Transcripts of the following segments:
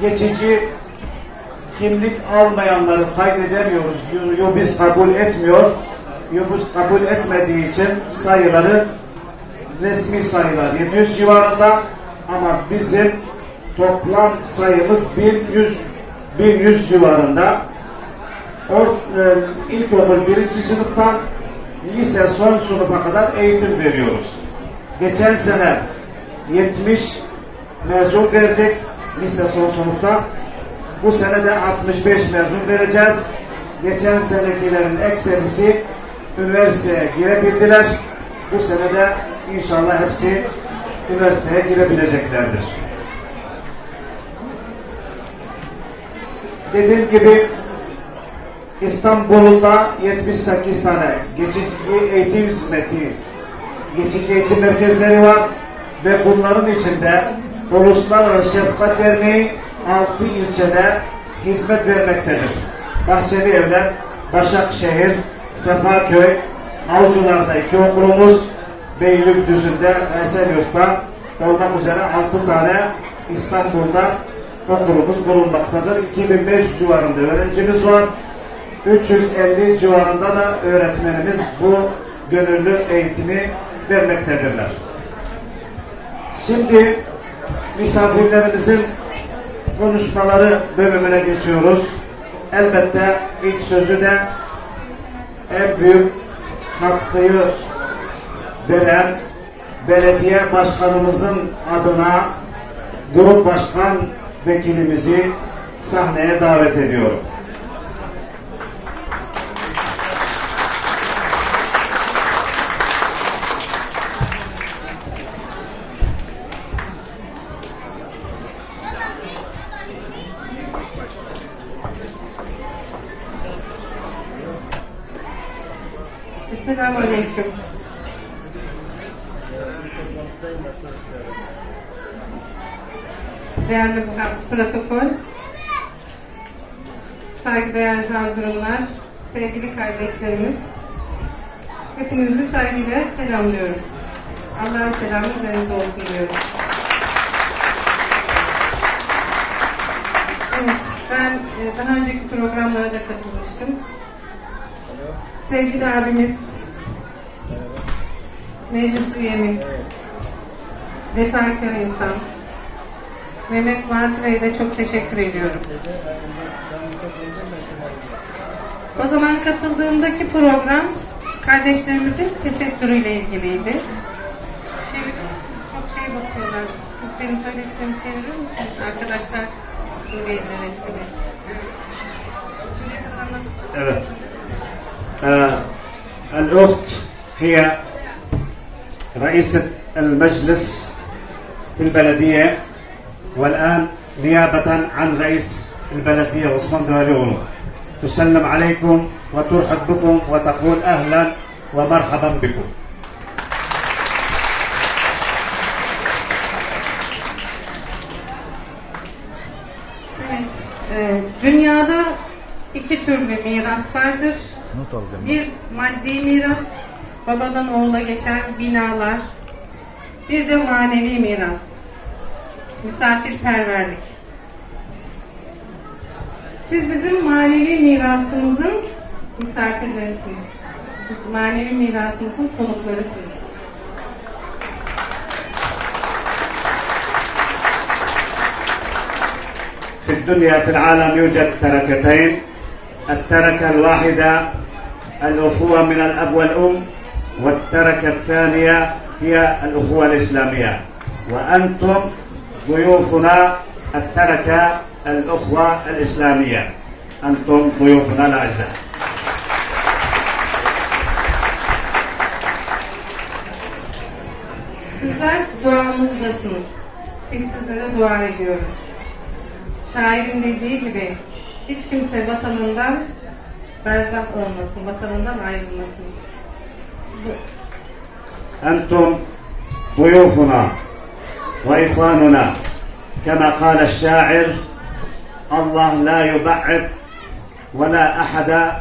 geçici kimlik almayanları kaydedemiyoruz. Yo biz kabul etmiyor. Yo biz kabul etmediği için sayıları resmi sayılar 700 civarında ama bizim toplam sayımız 1100 1100 civarında. Or, e, ilkokul birinci sınıftan lise son sınıfa kadar eğitim veriyoruz. Geçen sene 70 mezun verdik lise son sınıfta. Bu sene de 65 mezun vereceğiz. Geçen senekilerin ekserisi üniversiteye girebildiler. Bu sene de inşallah hepsi üniversiteye girebileceklerdir. Dediğim gibi İstanbul'da 78 tane geçici eğitim hizmeti, geçici eğitim merkezleri var ve bunların içinde Uluslararası Şefkat Derneği 6 ilçede hizmet vermektedir. Bahçeli Evler, Başakşehir, Sefaköy, Avcılar'da iki okulumuz, Beylikdüzü'nde, Esenyurt'ta olmak üzere 6 tane İstanbul'da okulumuz bulunmaktadır. 2500 civarında öğrencimiz var. 350 civarında da öğretmenimiz bu gönüllü eğitimi vermektedirler. Şimdi misafirlerimizin konuşmaları bölümüne geçiyoruz. Elbette ilk sözü de en büyük katkıyı veren belediye başkanımızın adına grup başkan vekilimizi sahneye davet ediyorum. Protokol, saygıdeğer hazırlar, sevgili kardeşlerimiz, hepinizi saygıyla selamlıyorum. Allah'ın selamı üzerinize olsun diyorum. Evet, ben e, daha önceki programlara da katılmıştım. Sevgili abimiz, meclis üyemiz, vefakar insan, Mehmet Fuat Bey'e de çok teşekkür ediyorum. O zaman katıldığımdaki program kardeşlerimizin tesettürüyle ilgiliydi. Çevir, çok şey bakıyorlar. Siz benim söylediklerimi çevirir misiniz arkadaşlar? Suriyelilere. Evet. Şimdi anlat. Evet. آه الأخت هي رئيسة المجلس في البلدية والآن نيابة عن رئيس البلدية عثمان دواليغلو تسلم عليكم وترحب بكم وتقول أهلا ومرحبا بكم Evet, e, dünyada iki türlü miras vardır. Not alacağım. Bir maddi miras, babadan oğula geçen binalar. Bir de manevi miras, Misafirperverlik. Siz bizim manevi mirasımızın misafirlerisiniz. Biz manevi mirasımızın konuklarısınız. في الدنيا في العالم يوجد تركتين التركة الواحدة الأخوة من الأب والأم والتركة الثانية هي الأخوة الإسلامية وأنتم ضيوفنا التركة الأخوة الإسلامية أنتم ضيوفنا الأعزاء Sizler duamızdasınız. Biz sizlere dua ediyoruz. Şairin dediği gibi hiç kimse vatanından berzak olmasın, vatanından ayrılmasın. Bu- أنتم ضيوفنا وإخواننا كما قال الشاعر الله لا يبعد ولا أحد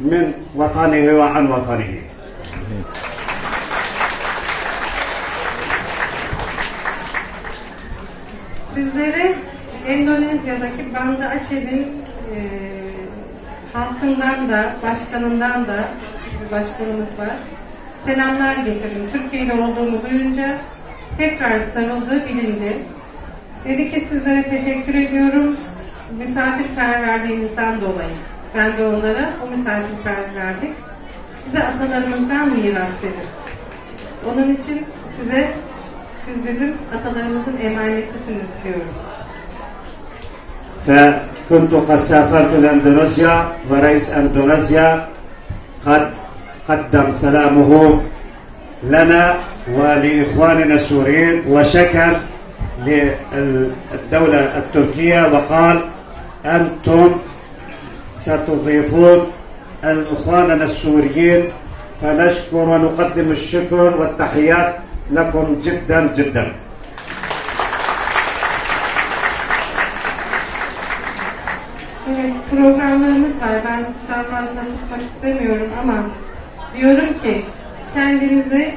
من وطنه وعن وطنه Sizleri Endonezya'daki Banda Aceh'in e, halkından da, başkanından da bir başkanımız var. Selamlar getirdim. Türkiye'de olduğumu duyunca tekrar sarıldı bilince. Dedi ki sizlere teşekkür ediyorum misafirperverliğinizden dolayı. Ben de onlara o misafirperverlik bize atalarımızdan miras dedi. Onun için size siz bizim atalarımızın emanetisiniz diyorum. فكنت قد سافرت لاندونيسيا ورئيس اندونيسيا قد قدم سلامه لنا ولإخواننا السوريين وشكر للدولة التركية وقال أنتم ستضيفون اخواننا السوريين فنشكر ونقدم الشكر والتحيات لكم جدا جدا Evet, programlarımız var. Ben sizden fazla tutmak istemiyorum ama diyorum ki kendinizi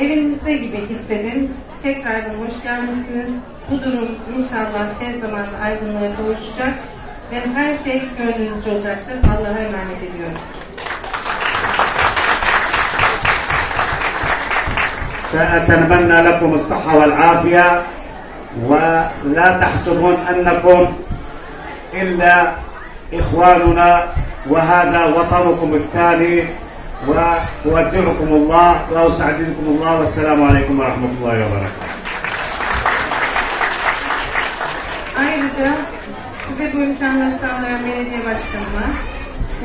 evinizde gibi hissedin. Tekrardan hoş gelmişsiniz. Bu durum inşallah tez zamanda aydınlığa kavuşacak ve her şey gönlünüzce olacaktır. Allah'a emanet ediyorum. فأتمنى لكم الصحة والعافية ولا تحسبون أنكم إلا إخواننا وهذا وطنكم الثاني وأودعكم الله وأستعددكم الله والسلام عليكم ورحمة الله وبركاته Ayrıca size bu imkanları sağlayan belediye başkanıma,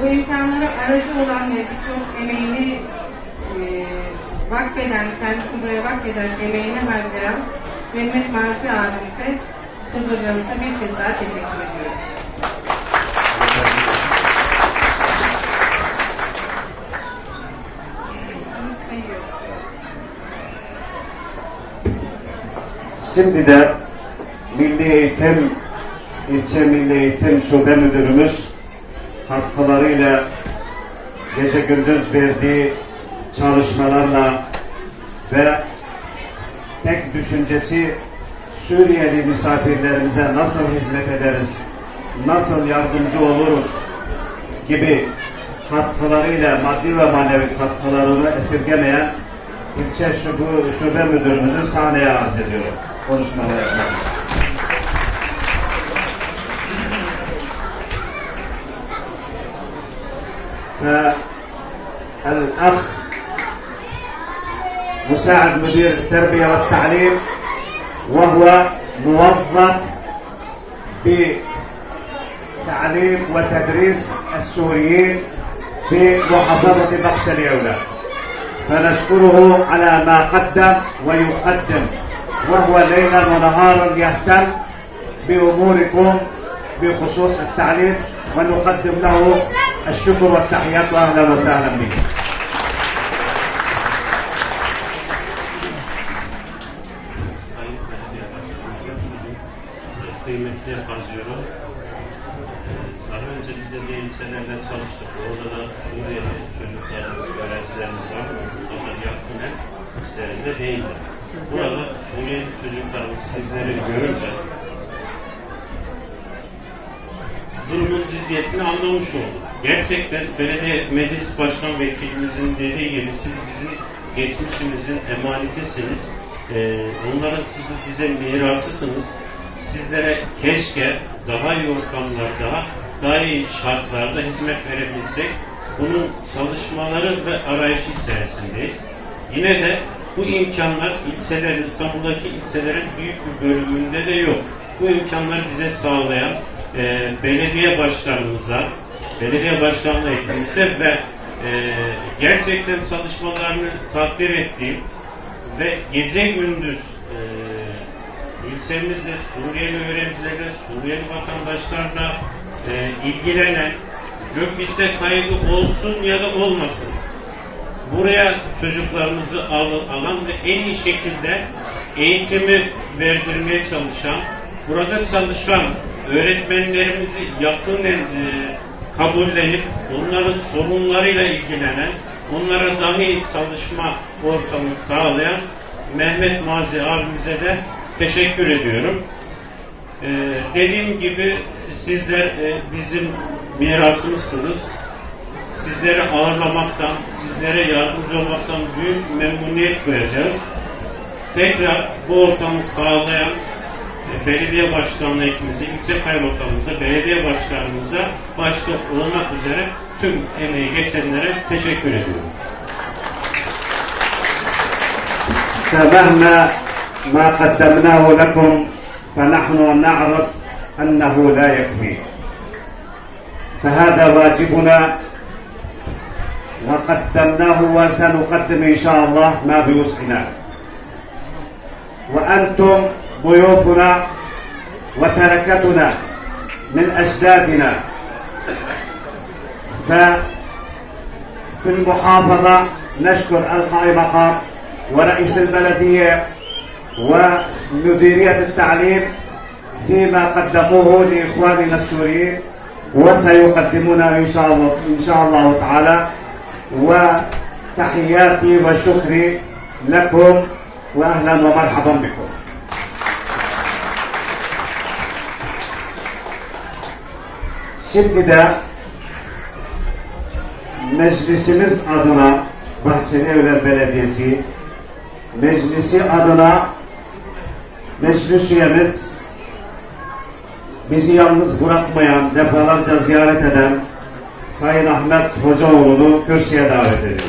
bu imkanlara aracı olan ve birçok emeğini e, vakfeden, kendisini buraya vakfeden, emeğini harcayan Mehmet Mazi abimize huzurlarınıza bir kez daha teşekkür ediyorum. Şimdi de Milli Eğitim İlçe Milli Eğitim Şube Müdürümüz katkılarıyla gece gündüz verdiği çalışmalarla ve tek düşüncesi Suriyeli misafirlerimize nasıl hizmet ederiz, nasıl yardımcı oluruz gibi katkılarıyla maddi ve manevi katkılarını esirgemeyen ilçe şube, şube müdürümüzü sahneye arz ediyorum. Yapmak için. فالأخ مساعد مدير التربية والتعليم وهو موظف بتعليم وتدريس السوريين في محافظة بقش اليولة فنشكره على ما قدم ويقدم وهو ليلا ونهارا يهتم بأموركم بخصوص التعليم ونقدم له الشكر والتحيات وأهلا وسهلا Başkanım, kıymetli Hazıyorum. Daha önce biz de diğer ilçelerle çalıştık. Orada da Suriyeli çocuklarımız, öğrencilerimiz var. Kadar yakinen işlerinde değildi. Burada Suriyeli çocuklarımız sizleri görünce durumun ciddiyetini anlamış olduk. Gerçekten belediye meclis başkan vekilimizin dediği gibi siz bizim geçmişimizin emanetisiniz. Ee, onların siz bize mirasısınız. Sizlere keşke daha iyi ortamlar, daha daha iyi şartlarda hizmet verebilsek. Bunun çalışmaları ve arayışı içerisindeyiz. Yine de bu imkanlar ilçelerin, İstanbul'daki ilçelerin büyük bir bölümünde de yok. Bu imkanları bize sağlayan e, belediye başkanımıza, belediye başkanlığı ekibimize ve e, gerçekten çalışmalarını takdir ettiğim ve gece gündüz e, ilçemizde Suriyeli öğrencilerle, Suriyeli vatandaşlarla e, ilgilenen Gökbis'te kaydı olsun ya da olmasın buraya çocuklarımızı al, alan ve en iyi şekilde eğitimi verdirmeye çalışan, burada çalışan öğretmenlerimizi yakinen e, kabullenip onların sorunlarıyla ilgilenen, onlara dahi çalışma ortamı sağlayan Mehmet Mazi abimize de teşekkür ediyorum. Ee, dediğim gibi sizler e, bizim mirasımızsınız Sizleri ağırlamaktan, sizlere yardımcı olmaktan büyük memnuniyet duyacağız. Tekrar bu ortamı sağlayan e, belediye başkanlığı ekibimize, ilçe kaymakamımıza, belediye başkanımıza başta olmak üzere tüm emeği geçenlere teşekkür ediyorum. فمهما ما قدمناه لكم فنحن نعرف أنه لا يكفي فهذا واجبنا وقدمناه وسنقدم إن شاء الله ما بوسعنا وأنتم ضيوفنا وتركتنا من أجدادنا. ففي المحافظة نشكر القائم مقام ورئيس البلدية ومديرية التعليم فيما قدموه لإخواننا السوريين وسيقدمون إن شاء الله إن شاء الله تعالى. وتحياتي وشكري لكم وأهلا ومرحبا بكم Şimdi de meclisimiz adına Bahçeli Evler Belediyesi meclisi adına meclis üyemiz bizi yalnız bırakmayan, defalarca ziyaret eden Sayın Ahmet Hocaoğlu'nu kürsüye davet ediyoruz.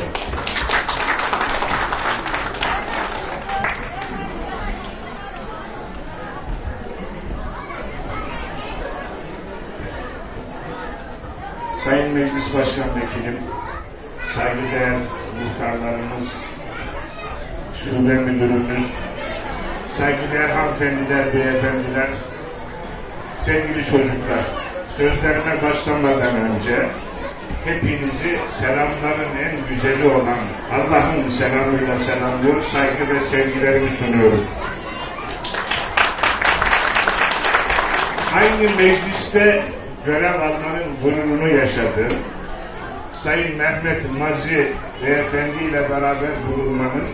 Sayın Meclis Başkan Vekilim, saygıdeğer muhtarlarımız, şube müdürümüz, saygıdeğer hanımefendiler, beyefendiler, sevgili çocuklar, sözlerime başlamadan önce hepinizi selamların en güzeli olan Allah'ın selamıyla selamlıyor, saygı ve sevgilerimi sunuyorum. Aynı mecliste görev almanın gururunu yaşadım. Sayın Mehmet Mazi Beyefendi ile beraber bulunmanın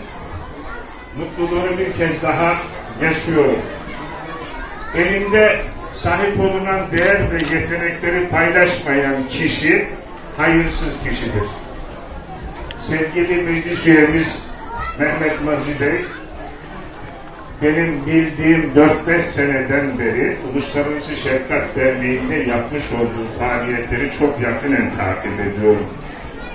mutluluğunu bir kez daha yaşıyorum. Elinde sahip olunan değer ve yetenekleri paylaşmayan kişi hayırsız kişidir. Sevgili meclis üyemiz Mehmet Mazi Bey, benim bildiğim 4-5 seneden beri Uluslararası Şefkat Derneği'nde yapmış olduğu faaliyetleri çok yakinen takip ediyorum.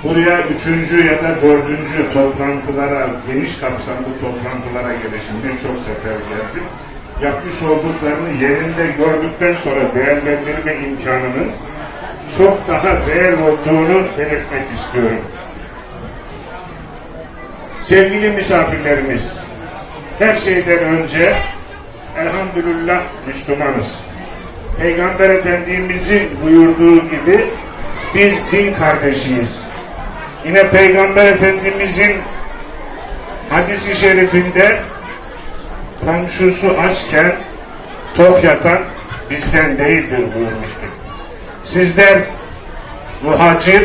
Buraya üçüncü ya da dördüncü toplantılara, geniş kapsamlı toplantılara gelişimde çok sefer geldim. Yapmış olduklarını yerinde gördükten sonra değerlendirme imkanının çok daha değer olduğunu belirtmek istiyorum. Sevgili misafirlerimiz, her şeyden önce elhamdülillah Müslümanız. Peygamber Efendimizin buyurduğu gibi biz din kardeşiyiz. Yine Peygamber Efendimizin hadisi şerifinde komşusu açken tok yatan bizden değildir buyurmuştur. Sizler muhacir,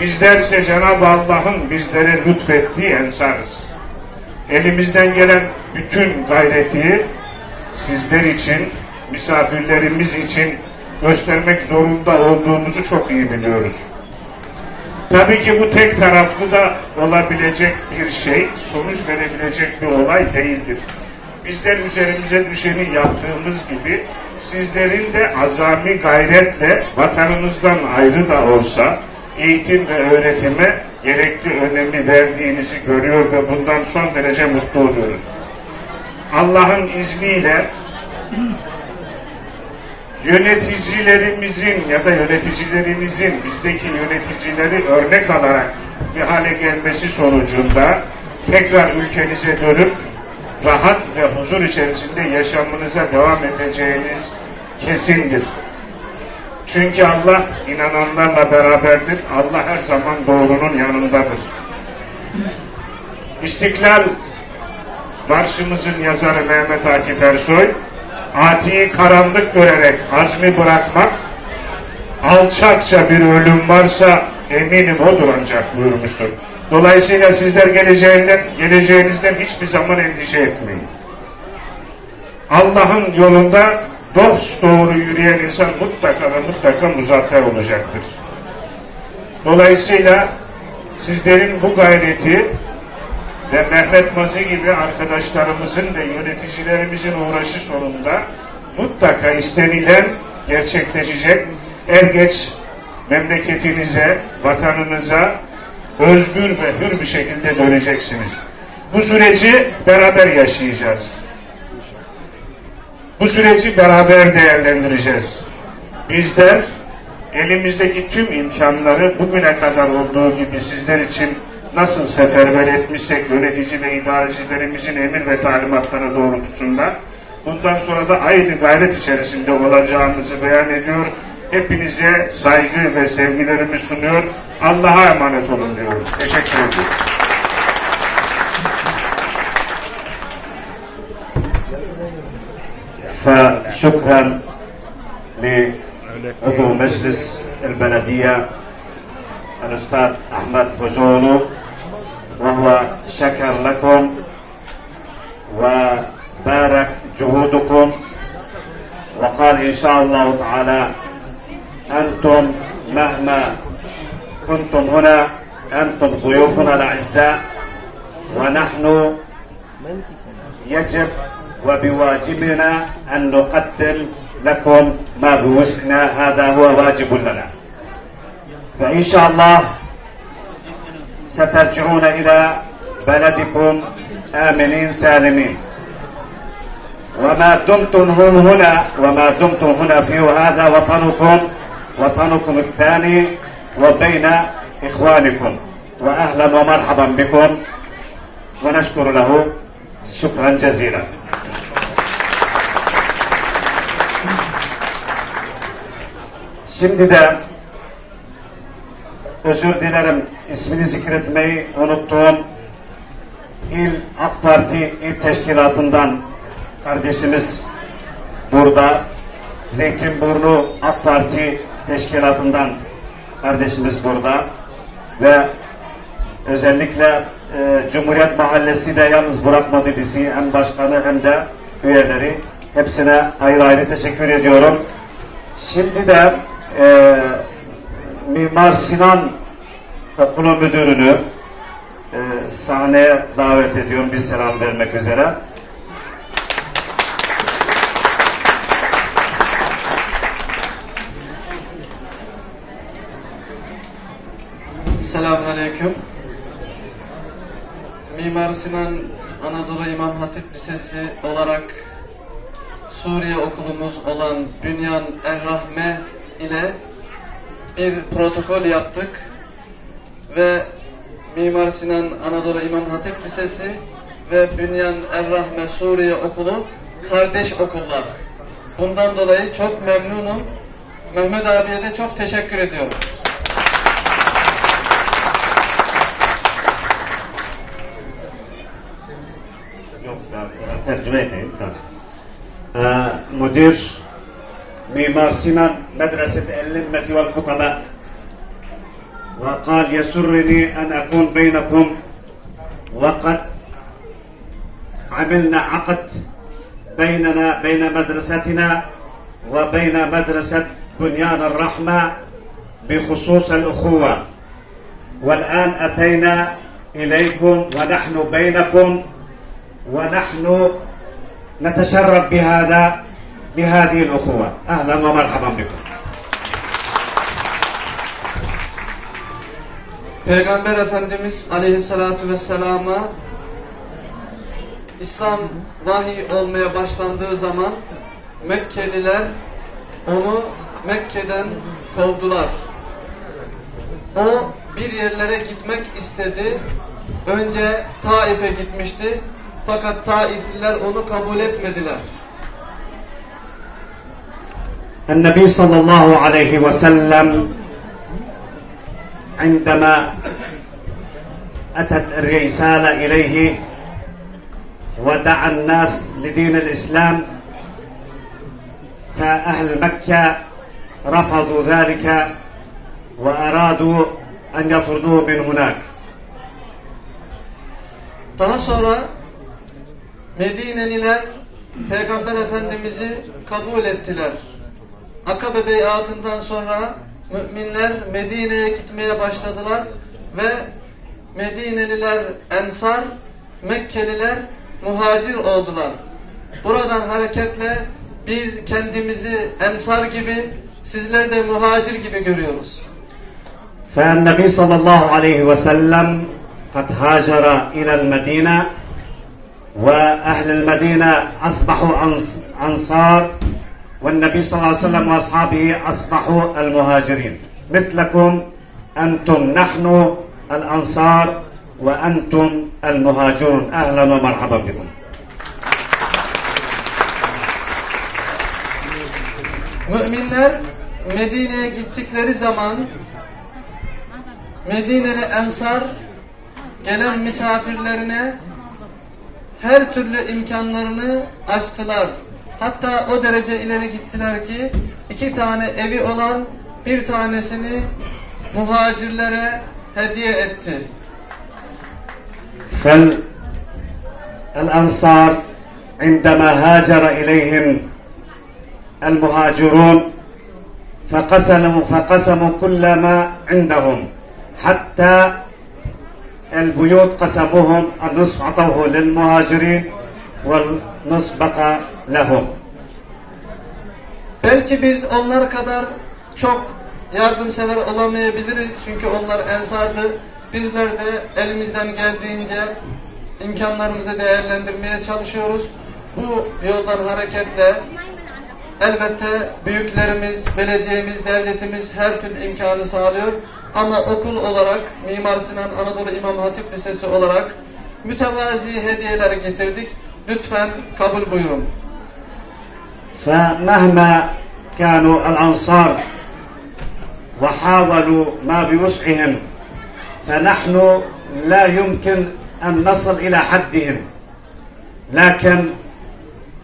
bizlerse Cenab-ı Allah'ın bizlere lütfettiği ensarız elimizden gelen bütün gayreti sizler için, misafirlerimiz için göstermek zorunda olduğumuzu çok iyi biliyoruz. Tabii ki bu tek taraflı da olabilecek bir şey, sonuç verebilecek bir olay değildir. Bizler üzerimize düşeni yaptığımız gibi sizlerin de azami gayretle vatanımızdan ayrı da olsa eğitim ve öğretime gerekli önemi verdiğinizi görüyor ve bundan son derece mutlu oluyoruz. Allah'ın izniyle yöneticilerimizin ya da yöneticilerimizin bizdeki yöneticileri örnek alarak bir hale gelmesi sonucunda tekrar ülkenize dönüp rahat ve huzur içerisinde yaşamınıza devam edeceğiniz kesindir. Çünkü Allah inananlarla beraberdir. Allah her zaman doğrunun yanındadır. İstiklal Marşımızın yazarı Mehmet Akif Ersoy, atiyi karanlık görerek azmi bırakmak, alçakça bir ölüm varsa eminim odur ancak buyurmuştur. Dolayısıyla sizler geleceğinden, geleceğinizden hiçbir zaman endişe etmeyin. Allah'ın yolunda dost doğru yürüyen insan mutlaka ve mutlaka muzaffer olacaktır. Dolayısıyla sizlerin bu gayreti ve Mehmet Mazi gibi arkadaşlarımızın ve yöneticilerimizin uğraşı sonunda mutlaka istenilen gerçekleşecek. Er geç memleketinize, vatanınıza özgür ve hür bir şekilde döneceksiniz. Bu süreci beraber yaşayacağız. Bu süreci beraber değerlendireceğiz. Bizler elimizdeki tüm imkanları bugüne kadar olduğu gibi sizler için nasıl seferber etmişsek yönetici ve idarecilerimizin emir ve talimatları doğrultusunda bundan sonra da aynı gayret içerisinde olacağımızı beyan ediyor. Hepinize saygı ve sevgilerimi sunuyor. Allah'a emanet olun diyorum. Teşekkür ediyorum. فشكرا لعضو مجلس البلدية الأستاذ أحمد فجولو وهو شكر لكم وبارك جهودكم وقال إن شاء الله تعالى أنتم مهما كنتم هنا أنتم ضيوفنا الأعزاء ونحن يجب وبواجبنا أن نقدم لكم ما بوسعنا هذا هو واجب لنا. فإن شاء الله سترجعون إلى بلدكم آمنين سالمين. وما دمتم هم هنا وما دمتم هنا فيه هذا وطنكم وطنكم الثاني وبين إخوانكم وأهلا ومرحبا بكم ونشكر له شكرا جزيلا Şimdi de özür dilerim ismini zikretmeyi unuttuğum İl AK Parti İl Teşkilatı'ndan kardeşimiz burada. Zeytinburnu AK Parti Teşkilatı'ndan kardeşimiz burada. Ve özellikle e, Cumhuriyet Mahallesi de yalnız bırakmadı bizi hem başkanı hem de üyeleri. Hepsine ayrı ayrı teşekkür ediyorum. Şimdi de e, Mimar Sinan Okulu Müdürünü e, sahneye davet ediyorum bir selam vermek üzere. Mimar Sinan Anadolu İmam Hatip Lisesi olarak Suriye okulumuz olan Bünyan Errahme ile bir protokol yaptık ve Mimar Sinan Anadolu İmam Hatip Lisesi ve Bünyan Errahme Suriye Okulu kardeş okullar. Bundan dolayı çok memnunum. Mehmet abiye de çok teşekkür ediyorum. Tabii. Ee, müdür Mimar Sinan Medreset El-Limmeti vel Hutaba وقال يسرني أن أكون بينكم وقد عملنا عقد بيننا بين مدرستنا وبين مدرسة بنيان الرحمة بخصوص الأخوة والآن أتينا إليكم ونحن بينكم ونحن نتشرف بهذا بهذه الأخوة أهلا ومرحبا بكم Peygamber Efendimiz Aleyhisselatü Vesselam'a İslam vahiy olmaya başlandığı zaman Mekkeliler onu Mekke'den kovdular. O bir yerlere gitmek istedi. Önce Taif'e gitmişti. Fakat Taifliler onu kabul etmediler. النبي صلى الله عليه وسلم عندما أتت الرسالة إليه ودعا الناس لدين الإسلام فأهل مكة رفضوا ذلك وأرادوا أن يطردوه من هناك Daha sonra Medineliler Peygamber Efendimiz'i kabul ettiler. Akabe beyatından sonra müminler Medine'ye gitmeye başladılar ve Medineliler ensar, Mekkeliler muhacir oldular. Buradan hareketle biz kendimizi ensar gibi, sizler de muhacir gibi görüyoruz. فالنبي صلى الله عليه وسلم قد هاجر إلى المدينة وأهل المدينة أصبحوا أنص- أنصار والنبي صلى الله عليه وسلم وأصحابه أصبحوا المهاجرين. مثلكم أنتم نحن الأنصار وأنتم المهاجرون. أهلا ومرحبا بكم. Müminler Medine'ye gittikleri zaman Medineli ensar gelen misafirlerine her türlü imkanlarını açtılar. Hatta o derece ileri gittiler ki iki tane evi olan bir tanesini muhacirlere hediye etti. فالأنصار عندما هاجر إليهم المهاجرون فقسموا فقسموا كل ما عندهم حتى البيوت قسموهم النصف أعطوه للمهاجرين والنصف بقى لهم Belki biz onlar kadar çok yardımsever olamayabiliriz. Çünkü onlar ensardı. Bizler de elimizden geldiğince imkanlarımızı değerlendirmeye çalışıyoruz. Bu yoldan hareketle elbette büyüklerimiz, belediyemiz, devletimiz her türlü imkanı sağlıyor. Ama okul olarak Mimar Sinan Anadolu İmam Hatip Lisesi olarak mütevazi hediyeler getirdik. Lütfen kabul buyurun. فمهما كانوا الأنصار وحاولوا ما بوسعهم فنحن لا يمكن أن نصل إلى حدهم لكن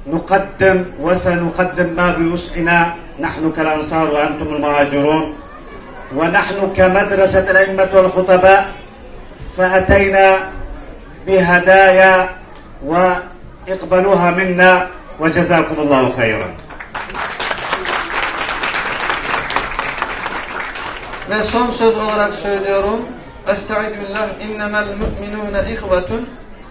نقدم وسنقدم ما بوسعنا نحن كالأنصار وأنتم المهاجرون ونحن كمدرسة الأئمة والخطباء فأتينا بهدايا وإقبلوها منا وجزاكم الله خيرا Ve son söz olarak söylüyorum. Estaizu billah innemel müminune ihvetun.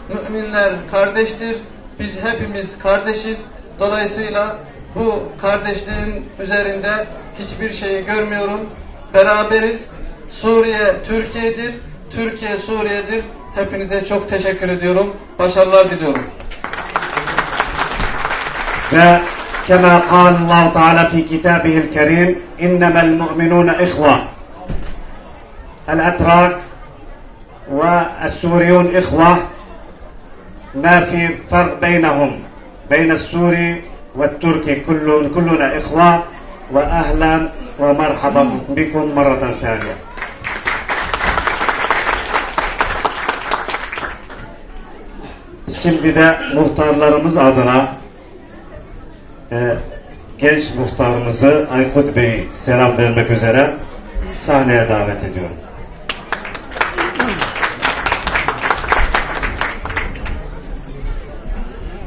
Müminler kardeştir. Biz hepimiz kardeşiz. Dolayısıyla bu kardeşliğin üzerinde hiçbir şeyi görmüyorum. Beraberiz. Suriye Türkiye'dir. Türkiye Suriye'dir. Hepinize çok teşekkür ediyorum. Başarılar diliyorum. فكما قال الله تعالى في كتابه الكريم انما المؤمنون اخوه الاتراك والسوريون اخوه ما في فرق بينهم بين السوري والتركي كل كلنا اخوه واهلا ومرحبا بكم مره ثانيه Şimdi de muhtarlarımız adına e, genç muhtarımızı Aykut Bey'i selam vermek üzere sahneye davet ediyorum.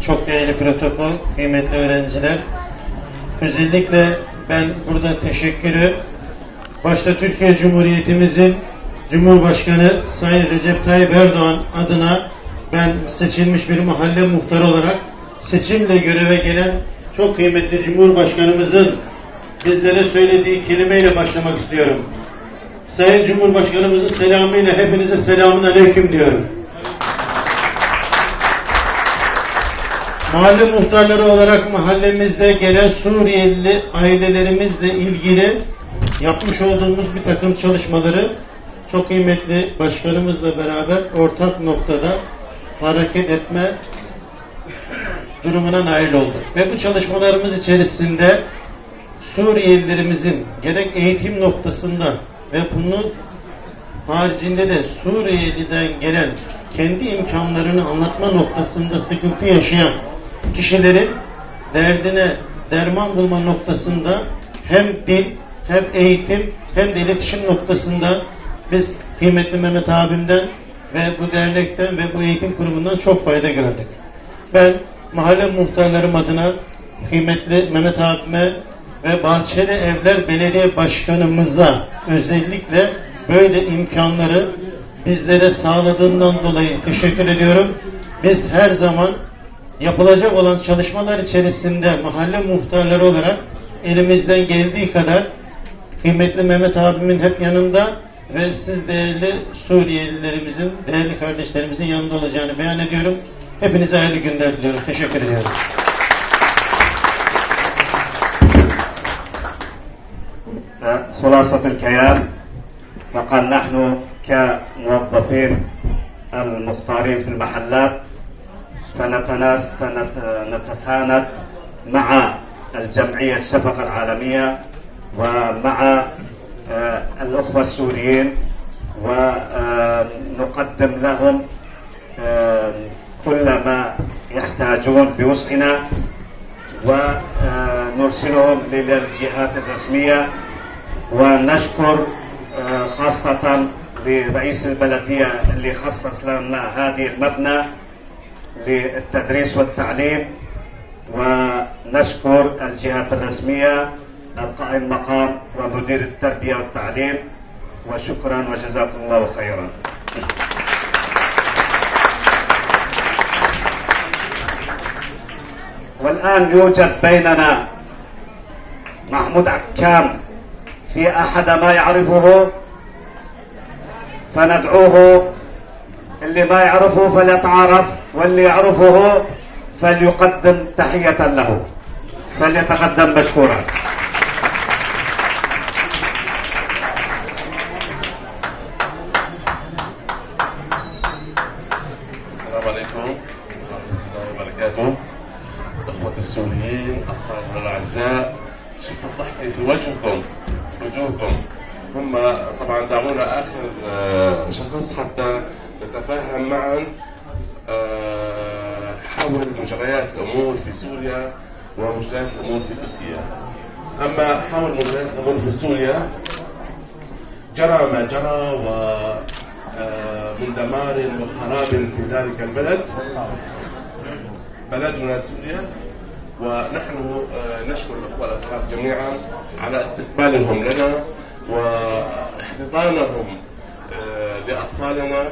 Çok değerli protokol, kıymetli öğrenciler. Özellikle ben burada teşekkürü başta Türkiye Cumhuriyetimizin Cumhurbaşkanı Sayın Recep Tayyip Erdoğan adına ben seçilmiş bir mahalle muhtarı olarak seçimle göreve gelen çok kıymetli Cumhurbaşkanımızın bizlere söylediği kelimeyle başlamak istiyorum. Sayın Cumhurbaşkanımızın selamıyla hepinize selamun aleyküm diyorum. Mahalle muhtarları olarak mahallemizde gelen Suriyeli ailelerimizle ilgili yapmış olduğumuz bir takım çalışmaları çok kıymetli başkanımızla beraber ortak noktada hareket etme durumuna nail olduk. Ve bu çalışmalarımız içerisinde Suriyelilerimizin gerek eğitim noktasında ve bunun haricinde de Suriyeli'den gelen kendi imkanlarını anlatma noktasında sıkıntı yaşayan kişilerin derdine derman bulma noktasında hem dil hem eğitim hem de iletişim noktasında biz kıymetli Mehmet abimden ve bu dernekten ve bu eğitim kurumundan çok fayda gördük. Ben mahalle muhtarlarım adına kıymetli Mehmet abime ve Bahçeli Evler Belediye Başkanımıza özellikle böyle imkanları bizlere sağladığından dolayı teşekkür ediyorum. Biz her zaman yapılacak olan çalışmalar içerisinde mahalle muhtarları olarak elimizden geldiği kadar kıymetli Mehmet abimin hep yanında ve siz değerli Suriyelilerimizin, değerli kardeşlerimizin yanında olacağını beyan ediyorum. Hepinize hayırlı günler diliyorum. Teşekkür ediyorum. خلاصة الكلام فقال نحن كموظفين المختارين في المحلات فنتناس فنت- نتساند مع الجمعية الشفقة العالمية ومع آه، الأخوة السوريين ونقدم لهم آه، كل ما يحتاجون بوسعنا ونرسلهم للجهات الرسمية ونشكر آه، خاصة لرئيس البلدية اللي خصص لنا هذه المبنى للتدريس والتعليم ونشكر الجهات الرسمية القائم مقام ومدير التربية والتعليم وشكرا وجزاكم الله خيرا. والآن يوجد بيننا محمود عكام في أحد ما يعرفه فندعوه اللي ما يعرفه فليتعارف واللي يعرفه فليقدم تحية له فليتقدم مشكورا. سوريا ومجريات الأمور في تركيا. أما حول مجريات الأمور في سوريا جرى ما جرى و آه، من دمار وخراب في ذلك البلد بلدنا سوريا. ونحن آه، نشكر الأخوة الأتراك جميعا على استقبالهم لنا واحتضانهم آه، لأطفالنا.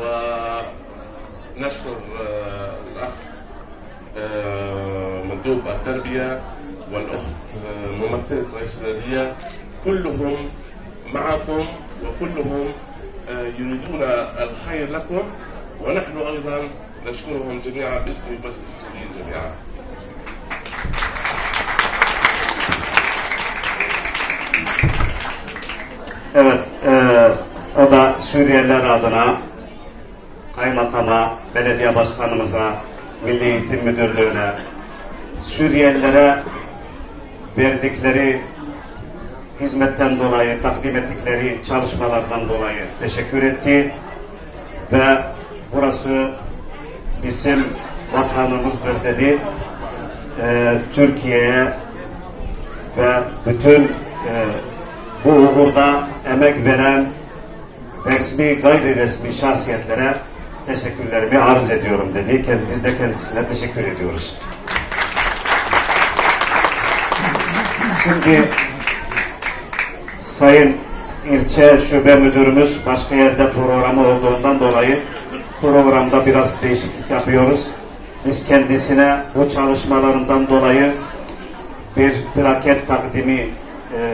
ونشكر الأخ مندوب التربية والأخت آه، ممثلة رئيس البلدية كلهم معكم وكلهم آه، يريدون الخير لكم ونحن أيضا نشكرهم جميعا باسمي وباسم السوريين جميعا. Evet, e, o da Suriyeliler adına kaymakama, belediye başkanımıza, Milli Eğitim Müdürlüğü'ne, Suriyelilere verdikleri hizmetten dolayı, takdim ettikleri çalışmalardan dolayı teşekkür etti ve burası bizim vatanımızdır dedi. E, Türkiye'ye ve bütün e, bu uğurda emek veren resmi gayri resmi şahsiyetlere teşekkürlerimi arz ediyorum dedi. Biz de kendisine teşekkür ediyoruz. Şimdi Sayın ilçe şube müdürümüz başka yerde programı olduğundan dolayı programda biraz değişiklik yapıyoruz. Biz kendisine bu çalışmalarından dolayı bir plaket takdimi